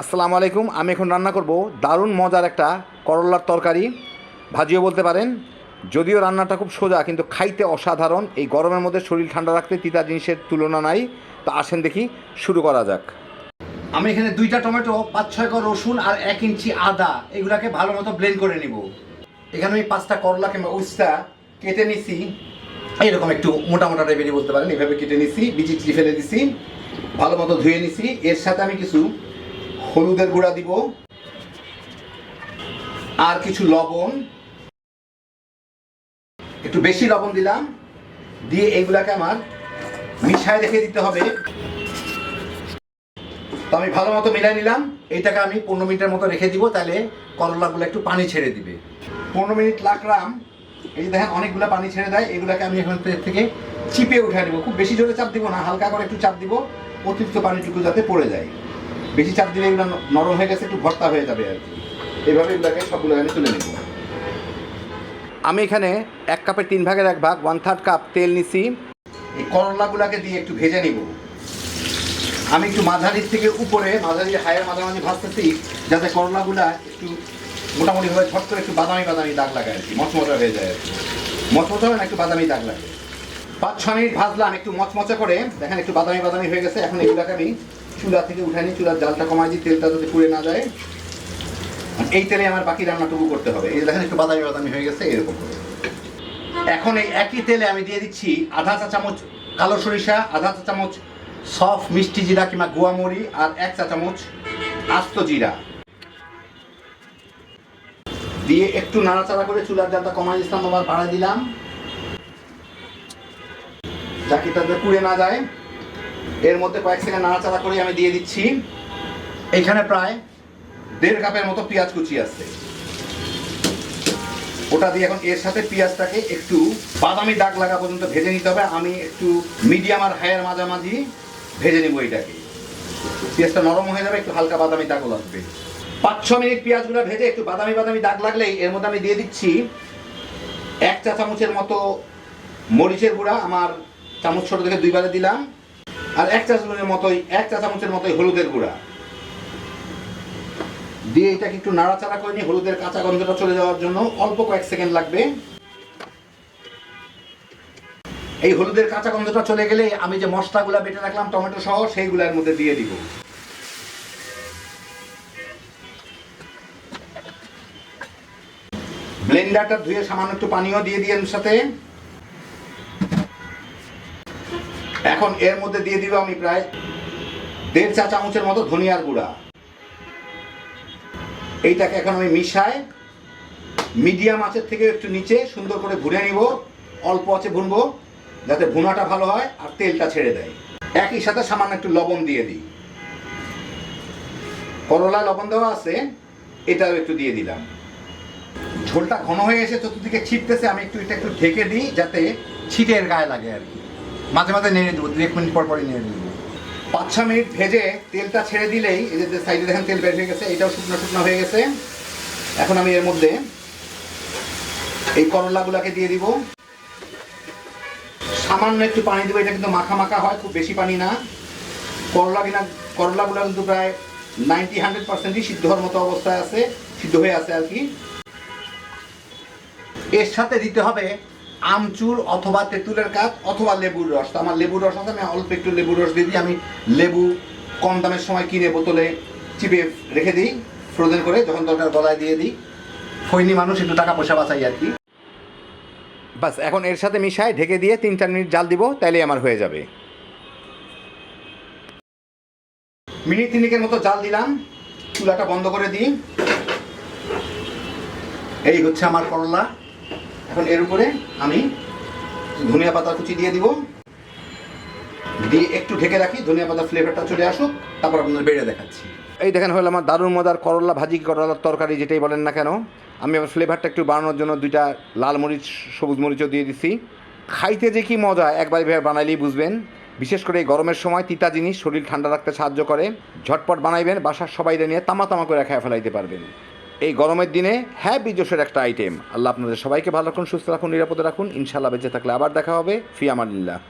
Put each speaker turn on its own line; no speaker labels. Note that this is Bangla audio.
আসসালামু আলাইকুম, আমি এখন রান্না করব দারুণ মজার একটা করলার তরকারি। ভাজিও বলতে পারেন। যদিও রান্নাটা খুব সোজা, কিন্তু খাইতে অসাধারণ। এই গরমের মধ্যে শরীর ঠান্ডা রাখতে তিতা জিনিসের তুলনা নাই। তো আসেন দেখি, শুরু করা যাক।
আমি এখানে দুইটা টমেটো পাঁচ ছয় কর রসুন আর এক ইঞ্চি আদা, এগুলাকে ভালো মতো ব্লেন্ড করে নিব। এখানে আমি পাঁচটা করলা কিংবা উস্তা কেটে নিছি। এরকম একটু মোটা মোটা টাইপেরই বলতে পারেন। এভাবে কেটে নিছি বিচি ফেলে দিছি, ভালো মতো ধুয়ে নিছি। এর সাথে আমি কিছু হলুদের গুঁড়া দিব। আর কিছু লবণ। একটু বেশি লবণ দিলাম। দিয়ে এইগুলাকে আমার মিশায় রেখে দিতে হবে। তো আমি ভালো মতো মিলাই নিলাম। এইটাকে আমি পনেরো মিনিটের মতো রেখে দিব, তাহলে করলাগুলো একটু পানি ছেড়ে দিবে। পনেরো মিনিট লাগলাম। এই দেখেন, অনেকগুলো পানি ছেড়ে দেয়। এগুলোকে আমি এখন থেকে চিপে উঠে নেব। খুব বেশি জোরে চাপ দিব না, হালকা করে একটু চাপ দিব। অতিরিক্ত পানিটুকু যাতে পড়ে যায়। বেশি চাপ দিলে এগুলো নরম হয়ে গেছে একটু ভর্তা হয়ে যাবে আর কি। এইভাবে এগুলোকে সবগুলো আমি তুলে নেব।
আমি এখানে এক কাপের তিন ভাগের এক ভাগ ওয়ান থার্ড কাপ তেল নিছি।
এই করলাগুলাকে দিয়ে একটু ভেজে নিব। আমি একটু মাঝারির থেকে উপরে মাঝারি হায়ের মাঝামাঝি ভাজতেছি যাতে করলাগুলা একটু মোটামুটিভাবে ঝট করে একটু বাদামি বাদামি দাগ লাগে আর কি মচমচা হয়ে যায় আর কি। মচমচা হয় না একটু বাদামি দাগ লাগে। পাঁচ ছ মিনিট ভাজলাম একটু মচমচা করে দেখেন একটু বাদামি বাদামি হয়ে গেছে এখন এগুলাকে আমি চুলা থেকে উঠাই নিই চুলার জালটা কমাই দিই তেলটা যাতে পুড়ে না যায়। এই তেলে আমার বাকি রান্নাটুকু করতে হবে। এই দেখেন একটু বাদামি বাদামি হয়ে গেছে, এরকম এখন এই একই তেলে আমি দিয়ে দিচ্ছি আধা চা চামচ কালো সরিষা, আধা চা চামচ সফট মিষ্টি জিরা কিংবা গুয়ামরি আর এক চা চামচ আস্ত জিরা। দিয়ে একটু নাড়াচাড়া করে চুলার জালটা কমাই দিলাম আবার বাড়াই দিলাম। যাকে তাদের পুড়ে না যায়। এর মধ্যে কয়েক সেকেন্ড নাড়াচাড়া করে আমি দিয়ে দিচ্ছি। এইখানে প্রায় দেড় কাপের মতো পেঁয়াজ কুচি আছে। ওটা দিয়ে এখন এর সাথে পেঁয়াজটাকে একটু বাদামি দাগ লাগা পর্যন্ত ভেজে নিতে হবে। আমি একটু মিডিয়াম আর হায়ার মাঝামাঝি ভেজে নেব এটাকে। পেঁয়াজটা নরম হয়ে যাবে, একটু হালকা বাদামি দাগও লাগবে। পাঁচ, ছ মিনিট পেঁয়াজগুলো ভেজে একটু বাদামি বাদামি দাগ লাগলেই এর মধ্যে আমি দিয়ে দিচ্ছি এক চা চামচের মতো মরিচের গুঁড়া। আমার চামচ ছোটো থেকে দুইবারে দিলাম। আর এক চা চামচের মতোই, এক চা চামচের মতোই হলুদের গুঁড়া। দিয়ে এটাকে একটু নাড়াচাড়া করে নিয়ে হলুদের কাঁচা গন্ধটা চলে যাওয়ার জন্য অল্প কয়েক সেকেন্ড লাগবে। এই হলুদের কাঁচা গন্ধটা চলে গেলে আমি যে মশলাগুলা বেটে রাখলাম, টমেটো সহ, সেইগুলোর মধ্যে দিয়ে দিব। ব্লেন্ডারটা ধুয়ে সামান্য একটু পানিও দিয়ে দিয়ে সাথে। এখন এর মধ্যে দিয়ে দিব আমি প্রায় দেড় চা চামচের মতো ধনিয়ার গুঁড়া। এইটাকে এখন আমি মিশাই মিডিয়াম আঁচের থেকে একটু নিচে সুন্দর করে ভুনে নিব। অল্প আছে ভুনবো যাতে ভুনাটা ভালো হয় আর তেলটা ছেড়ে দেয়। একই সাথে সামান্য একটু লবণ দিয়ে দিই। করলা লবণ দেওয়া আছে, এটাও একটু দিয়ে দিলাম। ঝোলটা ঘন হয়ে এসে চতুর্দিকে ছিটতেছে, আমি একটু এটা একটু ঢেকে দিই যাতে ছিটের গায়ে লাগে আর কি। মাঝে মাঝে নেড়ে দেবো দু এক মিনিট পর পরই নেড়ে দেবো। পাঁচ, ছ মিনিট ভেজে তেলটা ছেড়ে দিলেই, এই যে সাইডে দেখেন তেল বের হয়ে গেছে, এটাও শুকনো শুকনো হয়ে গেছে। এখন আমি এর মধ্যে এই করলাগুলাকে দিয়ে দিব। সামান্য একটু পানি দেবো, এটা কিন্তু মাখা মাখা হয়, খুব বেশি পানি না। করলা কিনা করলাগুলো কিন্তু প্রায় নাইনটি, হান্ড্রেড পার্সেন্টই সিদ্ধ হওয়ার মতো অবস্থায় আছে, সিদ্ধ হয়ে আছে আর কি। এর সাথে দিতে হবে আমচুর অথবা তেঁতুলের কাজ অথবা লেবুর রস। তো আমার লেবুর রস আছে, আমি অল্প একটু লেবুর রস দিয়ে দিই। আমি লেবু কম দামের সময় কিনে বোতলে চিপে রেখে দিই, ফ্রোজেন করে যখন দরকার গলায় দিয়ে দিই। ফৈনি মানুষ, একটু টাকা পয়সা বাঁচাই আর কি।
বাস, এখন এর সাথে মিশায় ঢেকে দিয়ে তিন চার মিনিট জাল দিব, তাইলেই আমার হয়ে যাবে।
মিনিট তিনিকের মতো জাল দিলাম, চুলাটা বন্ধ করে দিই। এই হচ্ছে আমার করলা। এখন এর উপরে আমি ধনিয়া পাতা কুচি দিয়ে দিব। দিয়ে একটু ঢেকে রাখি, ধনিয়া পাতা ফ্লেভারটা চলে আসুক, তারপর আপনাদের বেড়ে দেখাচ্ছি।
এই দেখেন হলো আমার দারুণ মজার করলা, ভাজি করলার তরকারি যেটাই বলেন না কেন। আমি আমার ফ্লেভারটা একটু বাড়ানোর জন্য দুইটা লাল মরিচ, সবুজ মরিচও দিয়ে দিছি। খাইতে যে কি মজা, একবার এভাবে বানাইলেই বুঝবেন। বিশেষ করে এই গরমের সময় তিতা জিনিস শরীর ঠান্ডা রাখতে সাহায্য করে। ঝটপট বানাইবেন, বাসার সবাইরে নিয়ে তামা তামা করে খেয়ে ফেলাইতে পারবেন। এই গরমের দিনে হ্যাঁ বিজোসের একটা আইটেম আল্লাহ আপনাদের সবাইকে ভালো রাখুন, সুস্থ রাখুন, নিরাপদে রাখুন। ইনশাল্লাহ বেঁচে থাকলে আবার দেখা হবে। ফি আমানিল্লাহ।